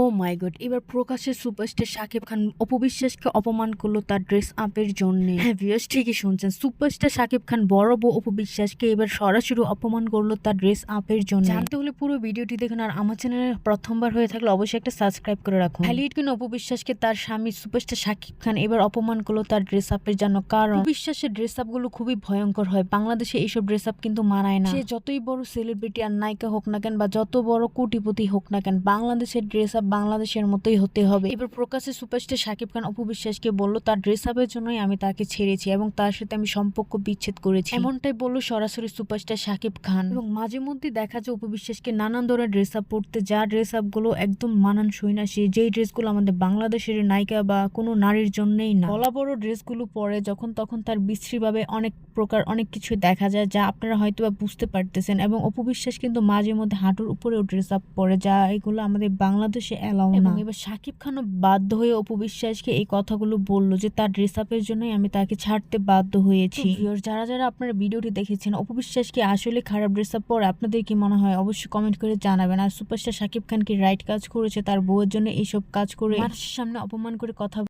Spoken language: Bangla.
ও মাই গড এবার প্রকাশের সুপারস্টার শাকিব খান অপবিশ্বাসকে অপমান করল তার ড্রেস আপের জন্য। হ্যাঁ ভিউয়ার্স ঠিকই শুনছেন সুপারস্টার শাকিব খান বড় বউ অপবিশ্বাসকে এবার সরাসরি অপমান করল তার ড্রেস আপের জন্য। জানতে হলে পুরো ভিডিওটি দেখুন আর আমার চ্যানেলে প্রথমবার হয়ে থাকলে অবশ্যই একটা সাবস্ক্রাইব করে রাখুন। হলিউড কিন অপবিশ্বাসকে তার স্বামী সুপারস্টার শাকিব খান এবার অপমান করল তার ড্রেস আপের জন্য কারণ অপবিশ্বাসের ড্রেস আপগুলো খুবই ভয়ঙ্কর হয়। বাংলাদেশে এইসব ড্রেস আপ কিন্তু মানায় না। সে যতই বড় সেলিব্রিটি আর নায়িকা হোক না কেন বা যত বড় কোটিপতি হোক না কেন বাংলাদেশের ড্রেস আপ বাংলাদেশের মতোই হতে হবে। এবার প্রকাশ্যে সুপারস্টার শাকিব খান অপু বিশ্বাসকে বলল, তার ড্রেস আপের জন্যই আমি তাকে ছেড়েছি এবং তার সাথে আমি সম্পর্ক বিচ্ছেদ করেছি। এমনটাই বলল সরাসরি সুপারস্টার শাকিব খান। এবং মাঝে মধ্যে দেখা যায় অপু বিশ্বাসকে নানান ধরনের ড্রেস আপ পড়তে যা ড্রেস আপগুলো একদম মানানসই না। সে যেই ড্রেসগুলো আমাদের বাংলাদেশের নায়িকা বা কোনো নারীর জন্যই না। গলা বড় ড্রেসগুলো পরে যখন, তখন তার বিশ্রীভাবে অনেক প্রকার অনেক কিছু দেখা যায়, যা আপনারা হয়তো বা বুঝতে পারতেছেন। এবং অপু বিশ্বাস কিন্তু মাঝে মধ্যে হাঁটুর উপরেও ড্রেস আপ পরে, যা এগুলো আমাদের বাংলাদেশে এলাও না। এবার শাকিব খানও বাধ্য হয়ে অপু বিশ্বাসকে এই কথাগুলো বলল যে তার ড্রেস আপের জন্যই আমি তাকে ছাড়তে বাধ্য হয়েছি। যারা যারা আপনারা ভিডিওটি দেখেছেন অপু বিশ্বাস কি আসলে খারাপ ড্রেস আপ পরে আপনাদের কি মনে হয়? অবশ্যই কমেন্ট করে জানাবেন। আর সুপারস্টার শাকিব খান কি রাইট কাজ করেছে? তার বউয়ের জন্য এইসব কাজ করে সামনে অপমান করে কথা